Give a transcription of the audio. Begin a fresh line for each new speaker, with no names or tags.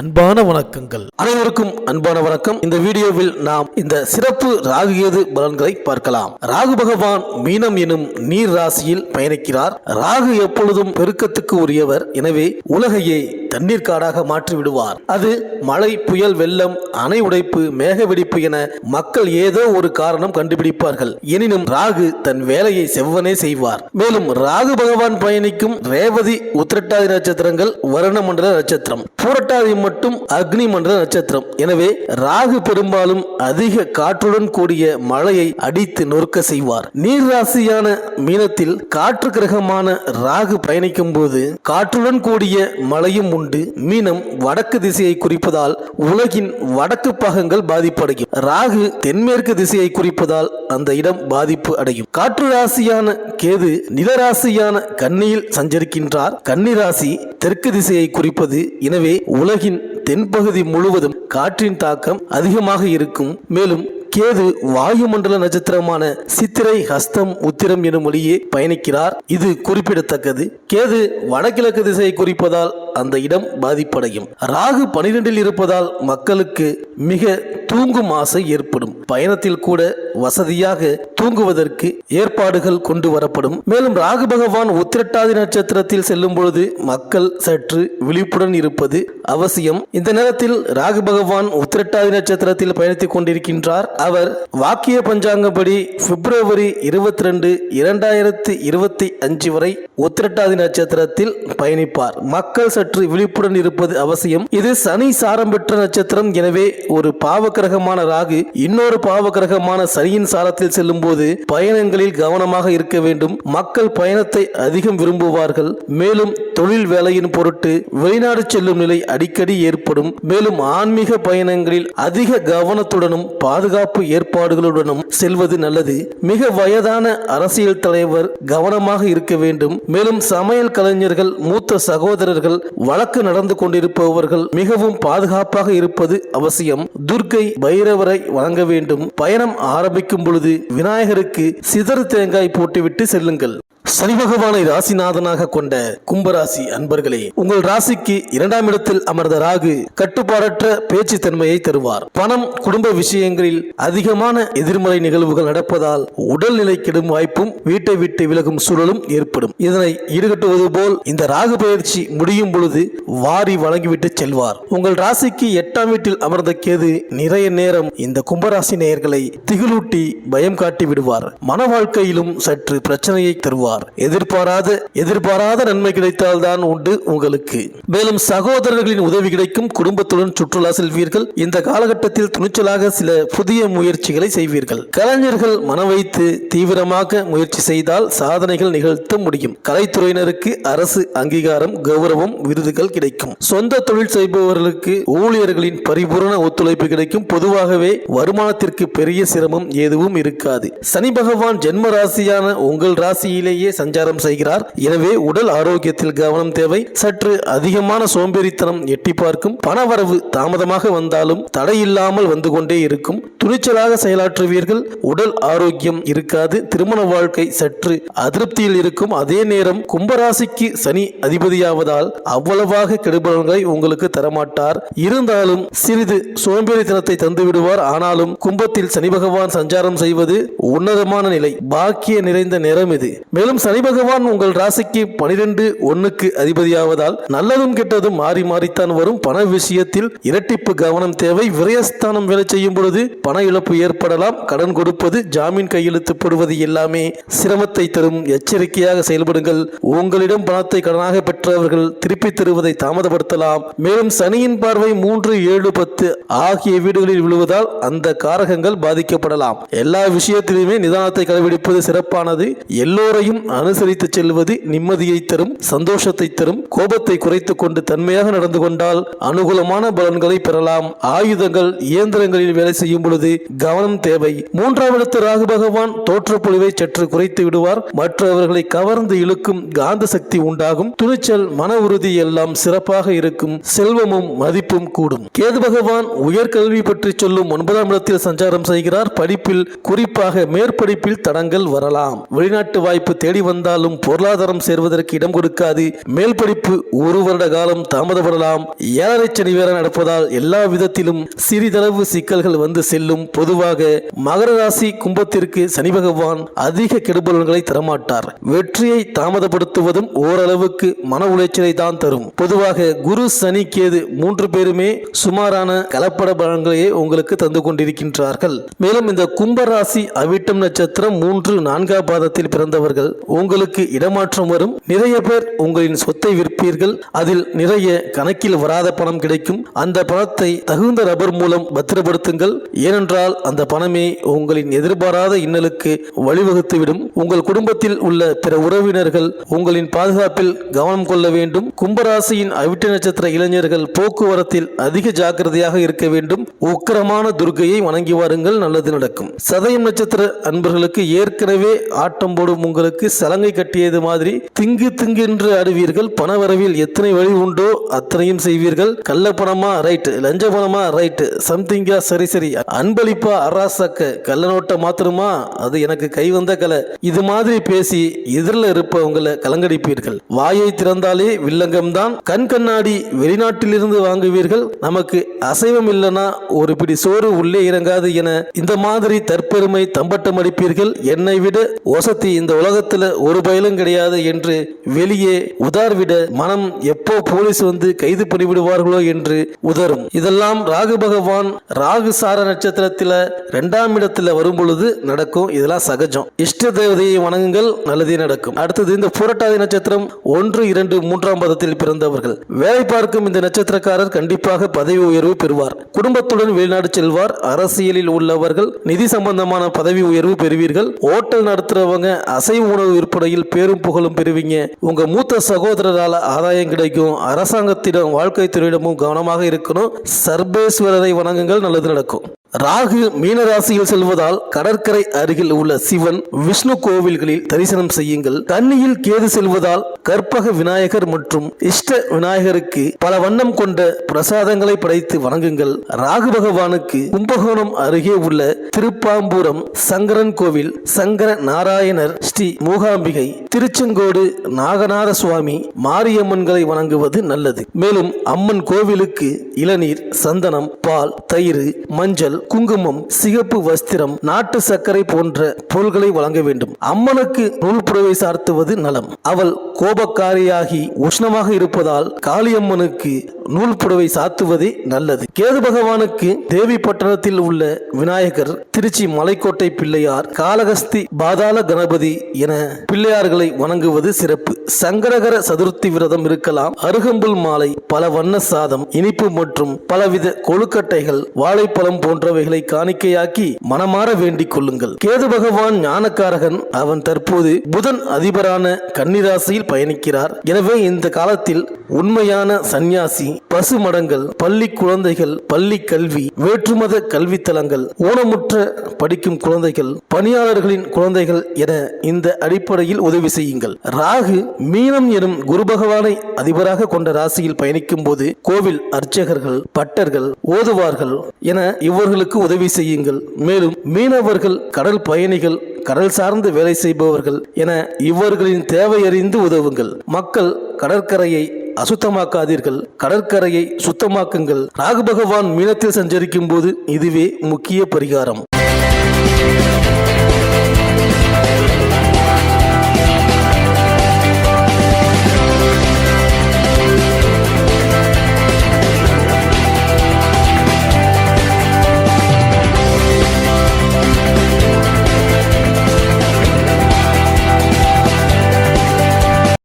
அன்பான வணக்கங்கள். அனைவருக்கும் அன்பான வணக்கம். இந்த வீடியோவில் நாம் இந்த சிறப்பு ராகு கேது பலன்களை பார்க்கலாம். ராகு பகவான் மீனம் எனும் நீர் ராசியில் பயணிக்கிறார். ராகு எப்பொழுதும் பெருக்கத்துக்கு உரியவர். எனவே உலகையே தண்ணீர் காடாக மாற்றி விடுவார். அது மழை புயல் வெள்ளம் அணை உடைப்பு மேக வெடிப்பு என மக்கள் ஏதோ ஒரு காரணம் கண்டுபிடிப்பார்கள். எனினும் ராகு தன் வேலையை செவ்வனே செய்வார். மேலும் ராகு பகவான் பயணிக்கும் ரேவதி உத்திரட்டாதி நட்சத்திரங்கள் வருண மண்டல நட்சத்திரம் பூரட்டாதி மட்டும் அக்னி மண்டல நட்சத்திரம். எனவே ராகு பெரும்பாலும் அதிக காற்றுடன் கூடிய மழையை அடித்து நொறுக்க செய்வார். நீர் ராசியான மீனத்தில் காற்று கிரகமான ராகு பயணிக்கும் போது காற்றுடன் கூடிய மழையும் உண்டு. மீனம் வடக்கு திசையை குறிப்பதால் உலகின் வடக்கு பாகங்கள் பாதிப்படையும். ராகு தென்மேற்கு திசையை குறிப்பதால் அந்த இடம் பாதிப்பு அடையும். காற்று ராசியான கேது நிலராசியான கன்னியில் சஞ்சரிக்கின்றார். கன்னி ராசி தெற்கு திசையை குறிப்பது. எனவே உலகின் தென்பகுதி முழுவதும் காற்றின் தாக்கம் அதிகமாக இருக்கும். மேலும் கேது வாயுமண்டல நட்சத்திரமான சித்திரை ஹஸ்தம் உத்திரம் எனும் வழியே பயணிக்கிறார். இது குறிப்பிடத்தக்கது. கேது வடகிழக்கு திசையை குறிப்பதால் அந்த இடம் பாதிப்படையும். ராகு பனிரெண்டில் இருப்பதால் மக்களுக்கு மிக தூங்கும் ஆசை ஏற்படும். பயணத்தில் கூட வசதியாக தூங்குவதற்கு ஏற்பாடுகள் கொண்டு வரப்படும். மேலும் ராகு பகவான் உத்திரட்டாதி நட்சத்திரத்தில் செல்லும் பொழுது மக்கள் சற்று விழிப்புடன் இருப்பது அவசியம். இந்த நேரத்தில் ராகு பகவான் உத்திரட்டாதி நட்சத்திரத்தில் பயணித்துக் கொண்டிருக்கின்றார். அவர் வாக்கிய பஞ்சாங்கப்படி பிப்ரவரி இருபத்தி ரெண்டு இரண்டாயிரத்தி இருபத்தி அஞ்சு வரை உத்திரட்டாதி நட்சத்திரத்தில் பயணிப்பார். மக்கள் சற்று விழிப்புடன் இருப்பது அவசியம். இது சனி சாரம் பெற்ற நட்சத்திரம். எனவே ஒரு பாவக்கிரகமான ராகு இன்னொரு பாவக்கிரகமான சனியின் சாரத்தில் செல்லும் போது பயணங்களில் கவனமாக இருக்க வேண்டும். மக்கள் பயணத்தை அதிகம் விரும்புவார்கள். மேலும் தொழில் வேலையின் பொருட்டு வெளிநாடு செல்லும் நிலை அடிக்கடி ஏற்படும். மேலும் ஆன்மீக பயணங்களில் அதிக கவனத்துடனும் பாதுகாப்பு ஏற்பாடுகளுடனும் செல்வது நல்லது. மிக வயதான அரசியல் தலைவர் கவனமாக இருக்க வேண்டும். மேலும் சமையல் கலைஞர்கள் மூத்த சகோதரர்கள் வழக்கு நடந்து கொண்டிருப்பவர்கள் மிகவும் பாதுகாப்பாக இருப்பது அவசியம். துர்க்கை பைரவரை வணங்க வேண்டும். பயணம் ஆரம்பிக்கும் பொழுது விநாயகருக்கு சிதறு தேங்காய் போட்டுவிட்டு செல்லுங்கள். சனி பகவானை ராசிநாதனாக கொண்ட கும்பராசி அன்பர்களே உங்கள் ராசிக்கு இரண்டாம் இடத்தில் அமர்ந்த ராகு கட்டுப்பாடற்ற பேச்சு தன்மையை தருவார். பணம் குடும்ப விஷயங்களில் அதிகமான எதிர்மறை நிகழ்வுகள் நடப்பதால் உடல்நிலை கெடும் வாய்ப்பும் வீட்டை விட்டு விலகும் சூழலும் ஏற்படும். இதனை ஈடுகட்டுவது போல் இந்த ராகு பயிற்சி முடியும் பொழுது வாரி வழங்கிவிட்டு செல்வார். உங்கள் ராசிக்கு எட்டாம் வீட்டில் அமர்ந்த கேது நிறைய நேரம் இந்த கும்பராசி நேயர்களை திகிலூட்டி பயம் காட்டி விடுவார். மன வாழ்க்கையிலும் சற்று பிரச்சனையை தருவார். எதிர்பாராத எதிர்பாராத நன்மை கிடைத்தால் தான் உண்டு உங்களுக்கு. மேலும் சகோதரர்களின் உதவி கிடைக்கும் குடும்பத்துடன் சுற்றுலா செல்வீர்கள். இந்த காலகட்டத்தில் துணிச்சலாக சில புதிய முயற்சிகளை செய்வீர்கள். கலைஞர்கள் மன வைத்து தீவிரமாக முயற்சி செய்தால் சாதனைகள் நிகழ்த்த முடியும். கலைத்துறையினருக்கு அரசு அங்கீகாரம் கௌரவம் விருதுகள் கிடைக்கும். சொந்த தொழில் செய்பவர்களுக்கு ஊழியர்களின் பரிபூரண ஒத்துழைப்பு கிடைக்கும். பொதுவாகவே வருமானத்திற்கு பெரிய சிரமம் எதுவும் இருக்காது. சனி பகவான் ஜென்ம ராசியான உங்கள் ராசியிலேயே சஞ்சாரம் செய்கிறார். எனவே உடல் ஆரோக்கியத்தில் கவனம் தேவை. சற்று அதிகமான சோம்பேறித்தனம் எட்டி பார்க்கும். பணவரவு தாமதமாக வந்தாலும் தடையில்லாமல் வந்து கொண்டே இருக்கும். துணிச்சலாக செயலாற்றுவீர்கள். உடல் ஆரோக்கியம் இருக்காது. திருமண வாழ்க்கை சற்று அதிருப்தியில் இருக்கும். அதே நேரம் கும்பராசிக்கு சனி அதிபதியாவதால் அவ்வளவாக கெடுபலன்களை உங்களுக்கு தரமாட்டார். இருந்தாலும் சிறிது சோம்பேறித்தனத்தை தந்து விடுவார். ஆனாலும் கும்பத்தில் சனி பகவான் சஞ்சாரம் செய்வது உன்னதமான நிலை. பாக்கிய நிறைந்த நேரம் இது. மேலும் சனி பகவான் உங்கள் ராசிக்கு பனிரெண்டு ஒன்னுக்கு அதிபதியாவதால் நல்லதும் கெட்டதும் மாறி மாறித்தான் வரும். பண விஷயத்தில் இரட்டிப்பு கவனம் தேவை. விரயஸ்தானம் வேலை செய்யும் பொழுது பண இழப்பு ஏற்படலாம். கடன் கொடுப்பது ஜாமீன் கையெழுத்து போடுவது எல்லாமே சிரமத்தை தரும். எச்சரிக்கையாக செயல்படுங்கள். உங்களிடம் பணத்தை கடனாக பெற்றவர்கள் திருப்பி தருவதை தாமதப்படுத்தலாம். மேலும் சனியின் பார்வை மூன்று ஏழு பத்து ஆகிய வீடுகளில் விழுவதால் அந்த காரகங்கள் பாதிக்கப்படலாம். எல்லா விஷயத்திலுமே நிதானத்தை கடைபிடிப்பது சிறப்பானது. எல்லோரையும் அனுசரித்து செல்வது நிம்மதியை தரும் சந்தோஷத்தை தரும் கோபத்தை குறைத்துக் கொண்டு தன்மையாக நடந்து கொண்டால் அனுகூலமான பலன்களை பெறலாம். ஆயுதங்கள் இயந்திரங்களில் வேலை செய்யும் பொழுது கவனம் தேவை. மூன்றாம் இடத்து ராகு பகவான் தோற்றப்பொழிவை சற்று குறைத்து விடுவார். மற்றவர்களை கவர்ந்து இழுக்கும் காந்த சக்தி உண்டாகும். துணிச்சல் மன உறுதி எல்லாம் சிறப்பாக இருக்கும். செல்வமும் மதிப்பும் கூடும். கேது பகவான் உயர்கல்வி பற்றி சொல்லும் ஒன்பதாம் இடத்தில் சஞ்சாரம் செய்கிறார். படிப்பில் குறிப்பாக மேற்படிப்பில் தடங்கள் வரலாம். வெளிநாட்டு வாய்ப்பு தேடி வந்தாலும் பொருளாதாரம் சேர்வதற்கு இடம் கொடுக்காது. மேல் படிப்பு ஒரு வருட காலம் தாமதப்படலாம். ஏழரை சனி வேலை நடப்பதால் எல்லா விதத்திலும் சிறிதளவு சிக்கல்கள் வந்து செல்லும். பொதுவாக மகர ராசி கும்பத்திற்கு சனி பகவான் அதிக கெடுபலன்களை தரமாட்டார். வெற்றியை தாமதப்படுத்துவதும் ஓரளவுக்கு மன உளைச்சலை தான் தரும். பொதுவாக குரு சனி கேது மூன்று பேருமே சுமாரான கலப்பட பலன்களையே உங்களுக்கு தந்து கொண்டிருக்கின்றார்கள். மேலும் இந்த கும்பராசி அவிட்டம் நட்சத்திரம் மூன்று நான்காம் பாதத்தில் பிறந்தவர்கள். உங்களுக்கு இடமாற்றம் வரும். நிறைய பேர் உங்களின் சொத்தை விற்பீர்கள். அதில் நிறைய கணக்கில் வராத பணம் கிடைக்கும். அந்த பணத்தை தகுந்த ரப்பர் மூலம் பத்திரப்படுத்துங்கள். ஏனென்றால் அந்த பணமே உங்களின் எதிர்பாராத இன்னலுக்கு வழிவகுத்துவிடும். உங்கள் குடும்பத்தில் உள்ள பிற உறவினர்கள் உங்களின் பாதுகாப்பில் கவனம் கொள்ள வேண்டும். கும்பராசியின் அவிட்ட நட்சத்திர இளைஞர்கள் போக்குவரத்தில் அதிக ஜாக்கிரதையாக இருக்க வேண்டும். உக்கிரமான துர்கையை வணங்கி வாருங்கள். நல்லது நடக்கும். சதயம் நட்சத்திர அன்பர்களுக்கு ஏற்கனவே ஆட்டம் போடும் உங்களுக்கு சலங்கை கட்டியது மாதிரி திங்கு திங்கென்று ஆடுவீர்கள் பணவரவில் எத்தனை வழி உண்டோ அத்தனையும் செய்வீர்கள். கள்ள பணமா ரைட் லஞ்ச பணமா ரைட் சம்திங்கா சரி சரி. அன்பளிப்பா? அராசக்க? கள்ள நோட்டை மாத்திரமா? அது எனக்கு கை வந்த கலை. இது மாதிரி பேசி எதிரில் இருப்பவங்களை கலங்கடிப்பீர்கள். வாயை திறந்தாலே வில்லங்கம் தான் கண் கண்ணாடி வெளிநாட்டிலிருந்து வாங்குவீர்கள். நமக்கு அசைவம் இல்லைனா ஒரு பிடி சோறு உள்ளே இறங்காது என இந்த மாதிரி தற்பெருமை தம்பட்டம் அடிப்பீர்கள். என்னை விட ஒசத்தி இந்த உலகத்தில் ஒரு பயலும் கிடையாது என்று வெளியே உதார்விட மனம் எப்போ போலீஸ் வந்து கைது பண்ணிவிடுவார்களோ என்று உதரும் இதெல்லாம் ராகு பகவான் ராகு சார நட்சத்திரத்தில் இரண்டாம் இடத்துல வரும் பொழுது நடக்கும். இதெல்லாம் சகஜம். இஷ்ட தேவதையை வணங்குங்கள் நல்லதே நடக்கும். அடுத்தது இந்த புரட்டாதி நட்சத்திரம் ஒன்று இரண்டு மூன்றாம் பதத்தில் பிறந்தவர்கள். வேலை பார்க்கும் இந்த நட்சத்திரக்காரர் கண்டிப்பாக பதவி உயர்வு பெறுவார். குடும்பத்துடன் வெளிநாடு செல்வார். அரசியலில் உள்ளவர்கள் நிதி சம்பந்தமான பதவி உயர்வு பெறுவீர்கள். ஓட்டல் நடத்துறவங்க அசைவ உணவு விற்பனையில் பேரும் புகழும் பெறுவீங்க. உங்க மூத்த சகோதரரால் ஆதாயம் கிடைக்கும். அரசாங்கத்திடம் வாழ்க்கை துறையிடமும் கவனமாக இருக்கணும். சர்பேஸ்வரரை வணங்குங்கள். நல்லது நடக்கும். ராகு மீன ராசியில் செல்வதால் கடற்கரை அருகில் உள்ள சிவன் விஷ்ணு கோவில்களில் தரிசனம் செய்யுங்கள். தண்ணியில் கேது செல்வதால் கற்பக விநாயகர் மற்றும் இஷ்ட விநாயகருக்கு பல வண்ணம் கொண்ட பிரசாதங்களை படைத்து வணங்குங்கள். ராகு பகவானுக்கு கும்பகோணம் அருகே உள்ள திருப்பாம்பூரம் சங்கரன் கோவில் சங்கர நாராயணர் ஸ்ரீ மூகாம்பிகை திருச்செங்கோடு நாகநாத சுவாமி மாரியம்மன்களை வணங்குவது நல்லது. மேலும் அம்மன் கோவிலுக்கு இளநீர் சந்தனம் பால் தயிர் மஞ்சள் குங்குமம் சிகப்பு வஸ்திரம் நாட்டு சர்க்கரை போன்ற பொருள்களை வழங்க வேண்டும். அம்மனுக்கு நூல் புடவை சார்த்துவது நலம். அவள் கோபக்காரியாகி உஷ்ணமாக இருப்பதால் காளியம்மனுக்கு நூல் புடவை சாத்துவதே நல்லது. கேது பகவானுக்கு தேவி பட்டணத்தில் உள்ள விநாயகர் திருச்சி மலைக்கோட்டை பிள்ளையார் காளகஸ்தி பாதாள கணபதி என பிள்ளையார்களை வணங்குவது சிறப்பு. சங்கரகர சதுர்த்தி விரதம் இருக்கலாம். அருகம்புல் மாலை பல வண்ண சாதம் இனிப்பு மற்றும் பலவித கொழுக்கட்டைகள் வாழைப்பழம் போன்றவைகளை காணிக்கையாக்கி மனமாற வேண்டிக் கொள்ளுங்கள். கேது பகவான் ஞானக்காரகன். அவன் தற்போது புதன் அதிபரான கன்னிராசியில் பயணிக்கிறார். எனவே இந்த காலத்தில் உண்மையான சந்நியாசி பசு மடங்கள் பள்ளி குழந்தைகள் பள்ளி கல்வி வேற்றுமத கல்வித்தலங்கள் ஊனமுற்ற படிக்கும் குழந்தைகள் பணியாளர்களின் குழந்தைகள் என இந்த அடிப்படையில் உதவி செய்யுங்கள். ராகு மீனம் எனும் குரு பகவானை அதிபராக கொண்ட ராசியில் பயணிக்கும் போது கோவில் அர்ச்சகர்கள் பட்டர்கள் ஓதுவார்கள் என இவர்களுக்கு உதவி செய்யுங்கள். மேலும் மீனவர்கள் கடல் பயணிகள் கடல் சார்ந்து வேலை செய்பவர்கள் என இவர்களின் தேவையறிந்து உதவுங்கள். மக்கள் கடற்கரையை அசுத்தமாக்காதீர்கள். கடற்கரையை சுத்தமாக்குங்கள். ராகு பகவான் மீனத்தில் சஞ்சரிக்கும் போது இதுவே முக்கிய பரிகாரம்.